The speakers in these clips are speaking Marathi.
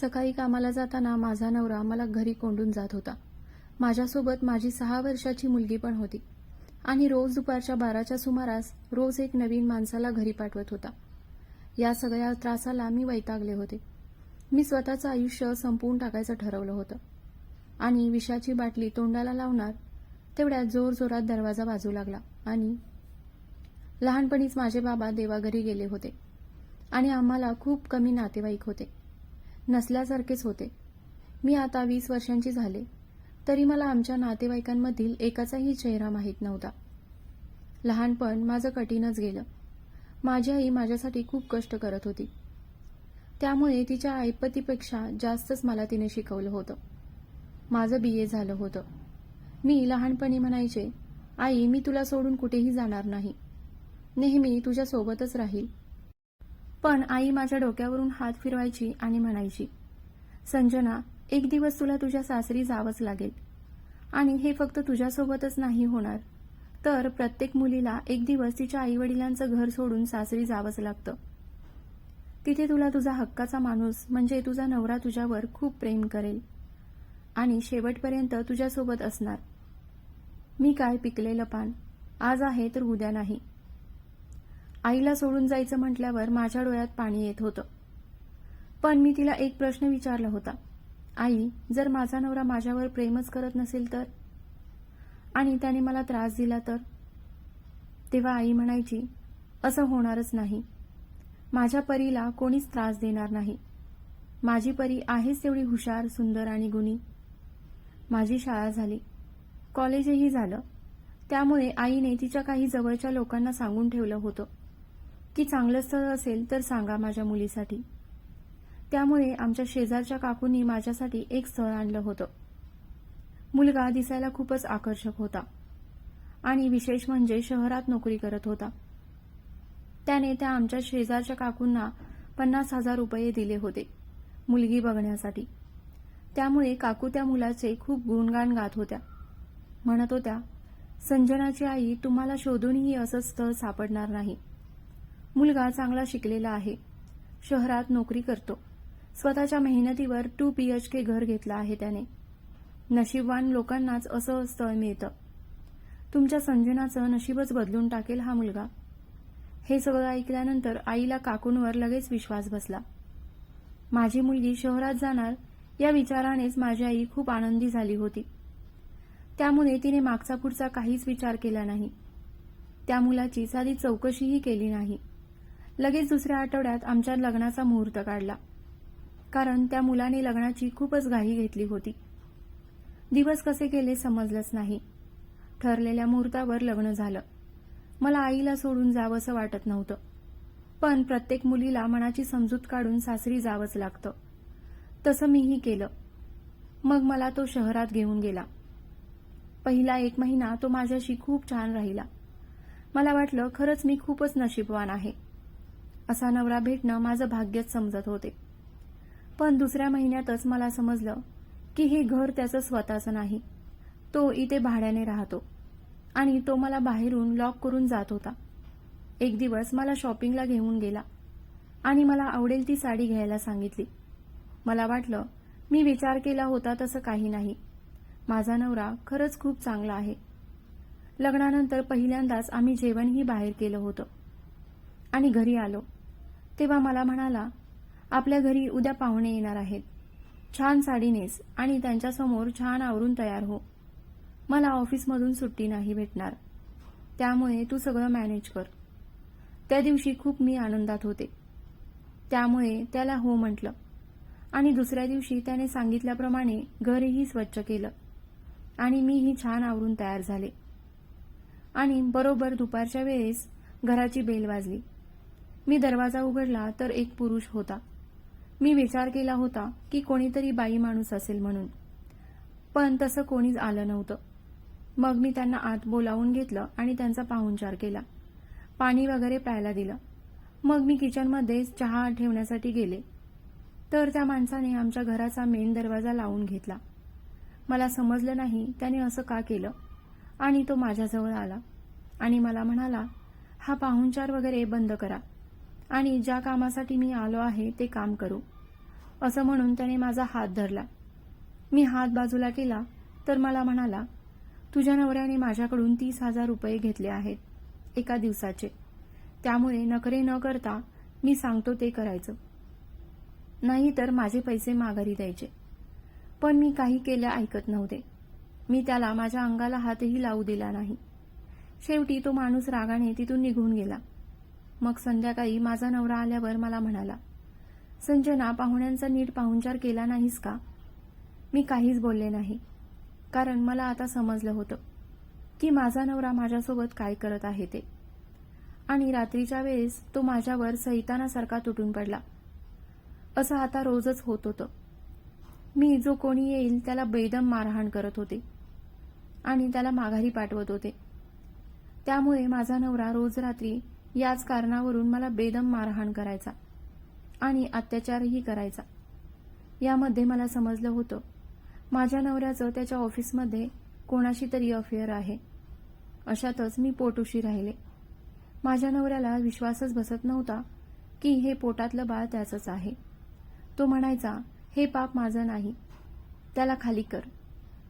सकाळी कामाला जाताना माझा नवरा मला घरी कोंडून जात होता. माझ्यासोबत माझी सहा वर्षाची मुलगी पण होती. आणि रोज दुपारच्या बाराच्या सुमारास रोज एक नवीन माणसाला घरी पाठवत होता. या सगळ्या त्रासाला मी वैतागले होते. मी स्वतःचं आयुष्य संपवून टाकायचं ठरवलं होतं. आणि विषाची बाटली तोंडाला लावणार तेवढ्या जोर जोरात दरवाजा वाजू लागला आणि लहानपणीच माझे बाबा देवाघरी गेले होते. आणि आम्हाला खूप कमी नातेवाईक होते. नसल्यासारखेच होते. मी आता वीस वर्षांची झाले. तरी मला आमच्या नातेवाईकांमधील एकाचाही चेहरा माहीत नव्हता. लहानपण माझं कठीणच गेलं. माझी आई माझ्यासाठी खूप कष्ट करत होती. त्यामुळे तिच्या ऐपतीपेक्षा जास्तच मला तिने शिकवलं होतं. माझं बी ए झालं होतं. मी लहानपणी म्हणायचे आई मी तुला सोडून कुठेही जाणार नाही. नेहमी तुझ्यासोबतच राहील. पण आई माझ्या डोक्यावरून हात फिरवायची आणि म्हणायची संजना एक दिवस तुला तुझ्या सासरी जावंच लागेल. आणि हे फक्त तुझ्यासोबतच नाही होणार. तर प्रत्येक मुलीला एक दिवस तिच्या आईवडिलांचं घर सोडून सासरी जावंच लागतं. तिथे तुला तुझा हक्काचा माणूस म्हणजे तुझा नवरा तुझ्यावर खूप प्रेम करेल. आणि शेवटपर्यंत तुझ्यासोबत असणार. मी काय पिकलेलं पान? आज आहे तर उद्या नाही. आईला सोडून जायचं म्हटल्यावर माझ्या डोळ्यात पाणी येत होतं. पण मी तिला एक प्रश्न विचारला होता. आई जर माझा नवरा माझ्यावर प्रेमच करत नसेल तर? आणि त्याने मला त्रास दिला तर? तेव्हा आई म्हणायची असं होणारच नाही. माझ्या परीला कोणीच त्रास देणार नाही. माझी परी आहेच तेवढी हुशार सुंदर आणि गुणी. माझी शाळा झाली. कॉलेजही झालं. त्यामुळे आईने तिच्या काही जवळच्या लोकांना सांगून ठेवलं होतं. की चांगलं स्थळ असेल तर सांगा माझ्या मुलीसाठी. त्यामुळे आमच्या शेजारच्या काकूंनी माझ्यासाठी एक स्थळ आणलं होतं. मुलगा दिसायला खूपच आकर्षक होता आणि विशेष म्हणजे शहरात नोकरी करत होता. त्याने त्या आमच्या शेजारच्या काकूंना पन्नास हजार रुपये दिले होते मुलगी बघण्यासाठी. त्यामुळे काकू त्या मुलाचे खूप गुणगान गात होत्या. म्हणत होत्या संजनाची आई तुम्हाला शोधूनही असं स्थळ सापडणार नाही. मुलगा चांगला शिकलेला आहे. शहरात नोकरी करतो. स्वतःच्या मेहनतीवर टू पी एच के घर घेतलं आहे त्याने. नशीबवान लोकांनाच असं स्थळ मिळतं. तुमच्या संजनाचं नशीबच बदलून टाकेल हा मुलगा. हे सगळं ऐकल्यानंतर आईला काकूंवर लगेच विश्वास बसला. माझी मुलगी शहरात जाणार या विचारानेच माझी आई खूप आनंदी झाली होती. त्यामुळे तिने मागचा पुढचा काहीच विचार केला नाही. त्या मुलाची साधी चौकशीही केली नाही. लगेच दुसऱ्या आठवड्यात आमच्या लग्नाचा मुहूर्त काढला. कारण त्या मुलाने लग्नाची खूपच घाई घेतली होती. दिवस कसे गेले समजलंच नाही. ठरलेल्या मुहूर्तावर लग्न झालं. मला आईला सोडून जावंसं वाटत नव्हतं. पण प्रत्येक मुलीला मनाची समजूत काढून सासरी जावंच लागतं. तसं मीही केलं. मग मला तो शहरात घेऊन गेला. पहिला एक महिना तो माझ्याशी खूप छान राहिला. मला वाटलं खरंच मी खूपच नशीबवान आहे. असा नवरा भेटणं माझं भाग्यच समजत होते. पण दुसऱ्या महिन्यातच मला समजलं की हे घर त्याचं स्वतःचं नाही. तो इथे भाड्याने राहतो आणि तो मला बाहेरून लॉक करून जात होता. एक दिवस मला शॉपिंगला घेऊन गेला आणि मला आवडेल ती साडी घ्यायला सांगितली. मला वाटलं मी विचार केला होता तसं काही नाही. माझा नवरा खरंच खूप चांगला आहे. लग्नानंतर पहिल्यांदाच आम्ही जेवणही बाहेर केलं होतं. आणि घरी आलो. तेव्हा मला म्हणाला आपल्या घरी उद्या पाहुणे येणार आहेत. छान साडी नेस आणि त्यांच्यासमोर छान आवरून तयार हो. मला ऑफिसमधून सुट्टी नाही भेटणार. त्यामुळे तू सगळं मॅनेज कर. त्या दिवशी खूप मी आनंदात होते. त्यामुळे त्याला हो म्हटलं. आणि दुसऱ्या दिवशी त्याने सांगितल्याप्रमाणे घरही स्वच्छ केलं. आणि मीही छान आवरून तयार झाले. आणि बरोबर दुपारच्या वेळेस घराची बेल वाजली. मी दरवाजा उघडला तर एक पुरुष होता. मी विचार केला होता की कोणीतरी बाई माणूस असेल म्हणून. पण तसं कोणीच आलं नव्हतं. मग मी त्यांना आत बोलावून घेतलं आणि त्यांचा पाहुणचार केला. पाणी वगैरे प्यायला दिलं. मग मी किचनमध्ये चहा ठेवण्यासाठी गेले. तर त्या माणसाने आमच्या घराचा मेन दरवाजा लावून घेतला. मला समजलं नाही त्याने असं का केलं. आणि तो माझ्याजवळ आला आणि मला म्हणाला हा पाहुणचार वगैरे बंद करा. आणि ज्या कामासाठी मी आलो आहे ते काम करू. असं म्हणून त्याने माझा हात धरला. मी हात बाजूला केला तर मला म्हणाला तुझ्या नवऱ्याने माझ्याकडून तीस हजार रुपये घेतले आहेत एका दिवसाचे. त्यामुळे नखरे न करता मी सांगतो ते करायचं. नाही तर माझे पैसे माघारी द्यायचे. पण मी काही केल्या ऐकत नव्हते. मी त्याला माझ्या अंगाला हातही लावू दिला नाही. शेवटी तो माणूस रागाने तिथून निघून गेला. मग संध्याकाळी माझा नवरा आल्यावर मला म्हणाला संजना पाहुण्यांचा नीट पाहुणचार केला नाहीस का? मी काहीच बोलले नाही. कारण मला आता समजलं होतं की माझा नवरा माझ्यासोबत काय करत आहे ते. आणि रात्रीच्या वेळेस तो माझ्यावर सैतानासारखा तुटून पडला. असं आता रोजच होत होतं. मी जो कोणी येईल त्याला बेदम मारहाण करत होते. आणि त्याला माघारी पाठवत होते. त्यामुळे माझा नवरा रोज रात्री याच कारणावरून मला बेदम मारहाण करायचा आणि अत्याचारही करायचा. यामध्ये मला समजलं होतं माझ्या नवऱ्याचं त्याच्या ऑफिसमध्ये कोणाशी तरी अफेअर आहे. अशातच मी पोटुशी राहिले. माझ्या नवऱ्याला विश्वासच बसत नव्हता की हे पोटातलं बाळ त्याचंच आहे. तो म्हणायचा हे पाप माझं नाही. त्याला खाली कर.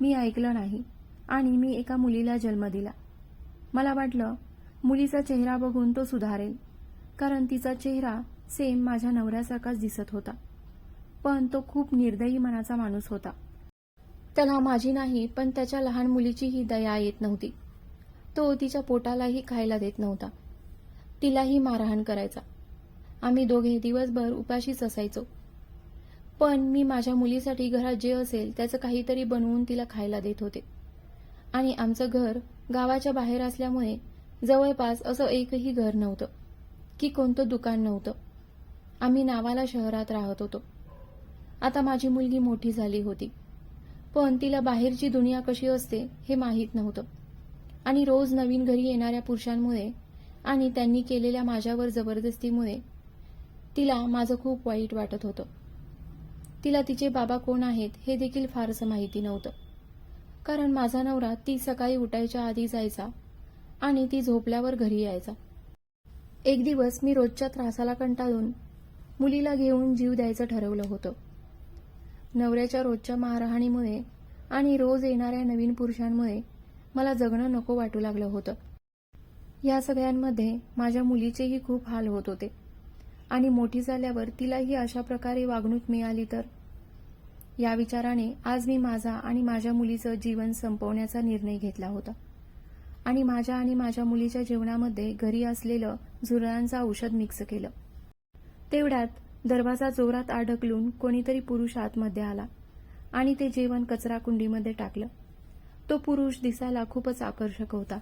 मी ऐकलं नाही आणि मी एका मुलीला जन्म दिला. मला वाटलं मुलीचा चेहरा बघून तो सुधारेल. कारण तिचा चेहरा सेम माझ्या नवऱ्यासारखाच दिसत होता. पण तो खूप निर्दयी मनाचा माणूस होता. त्याला माझी नाही पण त्याच्या लहान मुलीचीही दया येत नव्हती. तो तिच्या पोटालाही खायला देत नव्हता. तिलाही मारहाण करायचा. आम्ही दोघे दिवसभर उपाशीच असायचो. पण मी माझ्या मुलीसाठी घरात जे असेल त्याचं काहीतरी बनवून तिला खायला देत होते. आणि आमचं घर गावाच्या बाहेर असल्यामुळे जवळपास असं एकही घर नव्हतं की कोणतं दुकान नव्हतं. आम्ही नावाला शहरात राहत होतो. आता माझी मुलगी मोठी झाली होती. पण तिला बाहेरची दुनिया कशी असते हे माहीत नव्हतं. आणि रोज नवीन घरी येणाऱ्या पुरुषांमुळे आणि त्यांनी केलेल्या माझ्यावर जबरदस्तीमुळे तिला माझं खूप वाईट वाटत होतं. तिला तिचे बाबा कोण आहेत हे देखील फारसं माहिती नव्हतं. कारण माझा नवरा ती सकाळी उठायच्या आधी जायचा आणि ती झोपल्यावर घरी यायचा. एक दिवस मी रोजच्या त्रासाला कंटाळून मुलीला घेऊन जीव द्यायचं ठरवलं होतं. नवऱ्याच्या रोजच्या मारहाणीमुळे आणि रोज येणाऱ्या नवीन पुरुषांमुळे मला जगणं नको वाटू लागलं होतं. या सगळ्यांमध्ये माझ्या मुलीचेही खूप हाल होत होते. आणि मोठी झाल्यावर तिलाही अशा प्रकारे वागणूक मिळाली तर? या विचाराने आज मी माझा आणि माझ्या मुलीचं जीवन संपवण्याचा निर्णय घेतला होता. आणि माझ्या आणि माझ्या मुलीच्या जेवणामध्ये घरी असलेलं झुरळांचं औषध मिक्स केलं. तेवढ्यात दरवाजा जोरात अडकलून कोणीतरी पुरुष आतमध्ये आला आणि ते जेवण कचरा कुंडीमध्ये टाकलं. तो पुरुष दिसायला खूपच आकर्षक होता.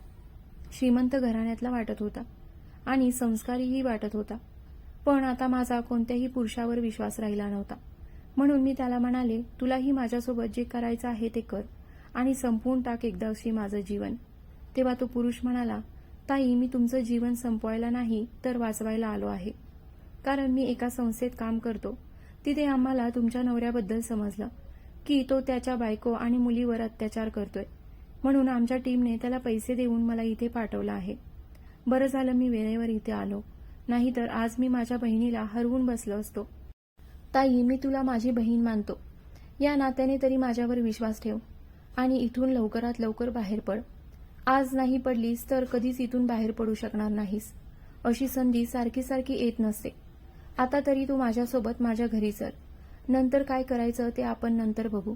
श्रीमंत घराण्यातला वाटत होता आणि संस्कारीही वाटत होता. पण आता माझा कोणत्याही पुरुषावर विश्वास राहिला नव्हता. म्हणून मी त्याला म्हणाले तुलाही माझ्यासोबत जे करायचं आहे ते कर आणि संपवून टाक एकदाशी माझं जीवन. तेव्हा तो पुरुष म्हणाला ताई मी तुमचं जीवन संपवायला नाही तर वाचवायला आलो आहे. कारण मी एका संस्थेत काम करतो. तिथे आम्हाला तुमच्या नवऱ्याबद्दल समजलं की तो त्याच्या बायको आणि मुलीवर अत्याचार करतोय. म्हणून आमच्या टीमने त्याला पैसे देऊन मला इथे पाठवलं आहे. बरं झालं मी वेळेवर इथे आलो. नाहीतर आज मी माझ्या बहिणीला हरवून बसलो असतो. ताई मी तुला माझी बहीण मानतो. या नात्याने तरी माझ्यावर विश्वास ठेव आणि इथून लवकरात लवकर बाहेर पड. आज नाही पडलीस तर कधीच इथून बाहेर पडू शकणार नाहीस. अशी संधी सारखी सारखी येत नसते. आता तरी तू माझ्यासोबत माझ्या घरी चल. नंतर काय करायचं ते आपण नंतर बघू.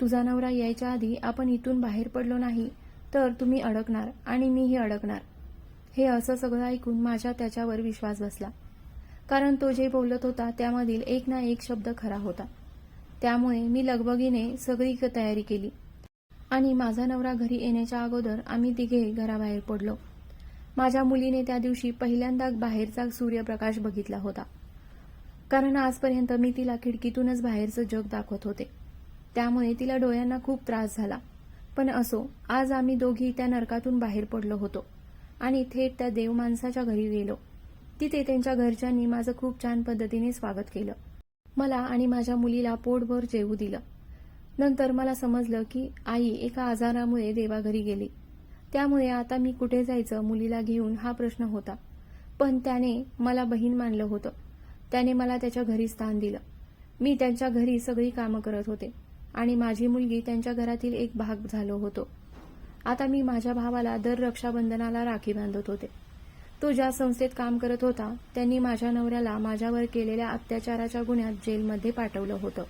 तुझा नवरा यायच्या आधी आपण इथून बाहेर पडलो नाही तर तुम्ही अडकणार आणि मीही अडकणार. हे असं सगळं ऐकून माझ्या त्याच्यावर विश्वास बसला. कारण तो जे बोलत होता त्यामधील एक ना एक शब्द खरा होता. त्यामुळे मी लगबगीने सगळी क- तयारी केली. आणि माझा नवरा घरी येण्याच्या अगोदर आम्ही तिघे घराबाहेर पडलो. माझ्या मुलीने त्या दिवशी पहिल्यांदा बाहेरचा सूर्यप्रकाश बघितला होता. कारण आजपर्यंत मी तिला खिडकीतूनच बाहेरचं जग दाखवत होते. त्यामुळे तिला डोळ्यांना खूप त्रास झाला. पण असो आज आम्ही दोघी त्या नरकातून बाहेर पडलो होतो आणि थेट त्या देव माणसाच्या घरी गेलो. तिथे त्यांच्या घरच्यांनी माझं खूप छान पद्धतीने स्वागत केलं. मला आणि माझ्या मुलीला पोटभर जेवू दिलं. नंतर मला समजलं की आई एका आजारामुळे देवाघरी गेली. त्यामुळे आता मी कुठे जायचं मुलीला घेऊन हा प्रश्न होता. पण त्याने मला बहीण मानलं होतं. त्याने मला त्याच्या घरी स्थान दिलं. मी त्यांच्या घरी सगळी कामं करत होते आणि माझी मुलगी त्यांच्या घरातील एक भाग झालो होतो. आता मी माझ्या भावाला दर रक्षाबंधनाला राखी बांधत होते. तो ज्या संस्थेत काम करत होता त्यांनी माझ्या नवऱ्याला माझ्यावर केलेल्या अत्याचाराच्या गुन्ह्यात जेलमध्ये पाठवलं होतं.